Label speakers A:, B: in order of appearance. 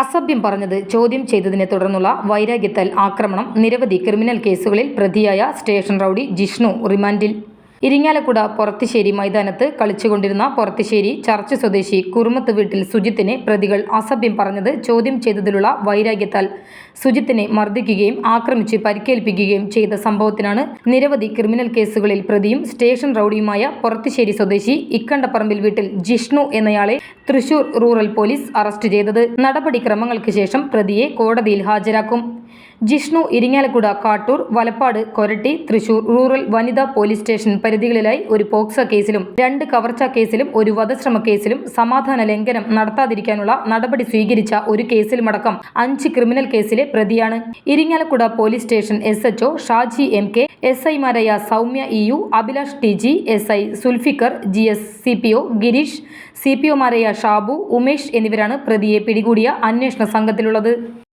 A: അസഭ്യം പറഞ്ഞത് ചോദ്യം ചെയ്തതിനെ തുടർന്നുള്ള വൈരാഗ്യത്താൽ ആക്രമണം നിരവധി ക്രിമിനൽ കേസുകളിൽ പ്രതിയായ സ്റ്റേഷൻ റൌഡി ജിഷ്ണു റിമാൻഡിൽ. ഇരിങ്ങാലക്കുട പൊറത്തിശ്ശേരി മൈതാനത്ത് കളിച്ചുകൊണ്ടിരുന്ന പൊറത്തിശ്ശേരി ചർച്ച് സ്വദേശി കുറുമത്ത് വീട്ടിൽ സുജിത്തിനെ പ്രതികൾ അസഭ്യം പറഞ്ഞത് ചോദ്യം ചെയ്തതിലുള്ള വൈരാഗ്യത്താൽ. സുജിത്തിനെ മർദ്ദിക്കുകയും ആക്രമിച്ച് പരിക്കേൽപ്പിക്കുകയും ചെയ്ത സംഭവത്തിനാണ് നിരവധി ക്രിമിനൽ കേസുകളിൽ പ്രതിയും സ്റ്റേഷൻ റൌഡിയുമായ പൊറത്തിശ്ശേരി സ്വദേശി ഇക്കണ്ടപ്പറമ്പിൽ വീട്ടിൽ ജിഷ്ണു എന്നയാളെ തൃശൂർ റൂറൽ പോലീസ് അറസ്റ്റ് ചെയ്തത്. നടപടിക്രമങ്ങൾക്ക് ശേഷം പ്രതിയെ കോടതിയിൽ ഹാജരാക്കും. ജിഷ്ണു ഇരിങ്ങാലക്കുട കാട്ടൂർ വലപ്പാട് കൊരട്ടി തൃശൂർ റൂറൽ വനിതാ പോലീസ് സ്റ്റേഷൻ പരിധികളിലായി ഒരു പോക്സോ കേസിലും രണ്ട് കവർച്ചാ കേസിലും ഒരു വധശ്രമ കേസിലും സമാധാന ലംഘനം നടത്താതിരിക്കാനുള്ള നടപടി സ്വീകരിച്ച ഒരു കേസിലുമടക്കം അഞ്ച് ക്രിമിനൽ കേസിലെ പ്രതിയാണ്. Irinjalakuda police station S HO Shaji M K S ഐമാരായ Soumya E U Abhilash T G S I Sulfiqar G S C P O Gireesh C P ഒമാരായ Shabu Umesh എന്നിവരാണ് പ്രതിയെ പിടികൂടിയ അന്വേഷണ സംഘത്തിലുള്ളത്.